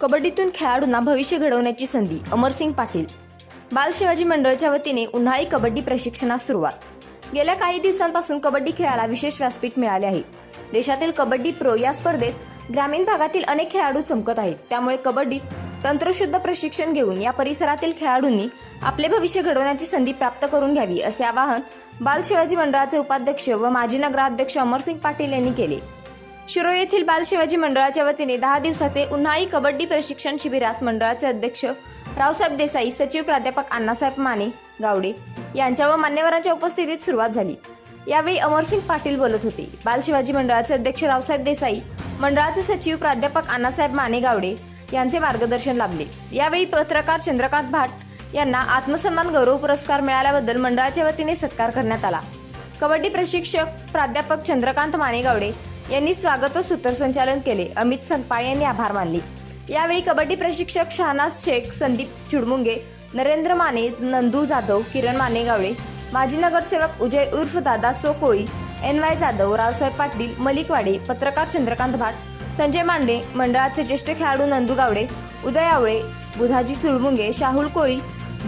कबड्डीतून खेळाडूंना भविष्य घडवण्याची संधी अमरसिंग पाटील. बाल शिवाजी मंडळाच्या वतीने उन्हाळी कबड्डी प्रशिक्षणास सुरुवात. गेल्या काही दिवसांपासून कबड्डी खेळाला विशेष व्यासपीठ मिळाले आहे. देशातील कबड्डी प्रो या स्पर्धेत ग्रामीण भागातील अनेक खेळाडू चमकत आहेत. त्यामुळे कबड्डीत तंत्रशुद्ध प्रशिक्षण घेऊन या परिसरातील खेळाडूंनी आपले भविष्य घडवण्याची संधी प्राप्त करून घ्यावी असे आवाहन बाल शिवाजी मंडळाचे उपाध्यक्ष व माजी नगराध्यक्ष अमरसिंग पाटील यांनी केले. शिरो येथील बाल शिवाजी मंडळाच्या वतीने दहा दिवसाचे उन्हाळी कबड्डी प्रशिक्षण शिबिरास मंडळाचे अध्यक्ष रावसाहेब देसाई सचिव प्राध्यापक अण्णासाहेब माने गावडे यांच्या व मान्यवरांच्या उपस्थितीत सुरुवात झाली. यावेळी अमरसिंग पाटील बोलत होते. बाल शिवाजी मंडळाचे अध्यक्ष रावसाहेब देसाई मंडळाचे सचिव प्राध्यापक अण्णासाहेब माने गावडे यांचे मार्गदर्शन लाभले. यावेळी पत्रकार चंद्रकांत भाट यांना आत्मसन्मान गौरव पुरस्कार मिळाल्याबद्दल मंडळाच्या वतीने सत्कार करण्यात आला. कबड्डी प्रशिक्षक प्राध्यापक चंद्रकांत मानेगावडे यांनी स्वागत व सूत्रसंचालन केले. अमित संकपाळ यांनी आभार मानले. यावेळी कबड्डी प्रशिक्षक शहानाज शेख संदीप चुडमुंगे नरेंद्र माने नंदू जाधव किरण मानेगावडे माजी नगरसेवक उजय उर्फ दादा सोकोळी एन वाय जाधव रावसाहेब पाटील मलिक वाडे पत्रकार चंद्रकांत भाट संजय मांडे मंडळाचे ज्येष्ठ खेळाडू नंदू गावडे उदय आवळे बुधाजी चुडमुंगे शाहुल कोळी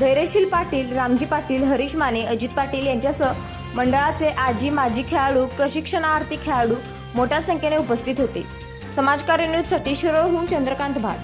धैर्यशील पाटील रामजी पाटील हरीश माने अजित पाटील यांच्यासह मंडळाचे आजी माजी खेळाडू प्रशिक्षणार्थी खेळाडू मोठ्या संख्येने उपस्थित होते. समाजकार्य न्यूजसाठी शिरोळहून चंद्रकांत भाट.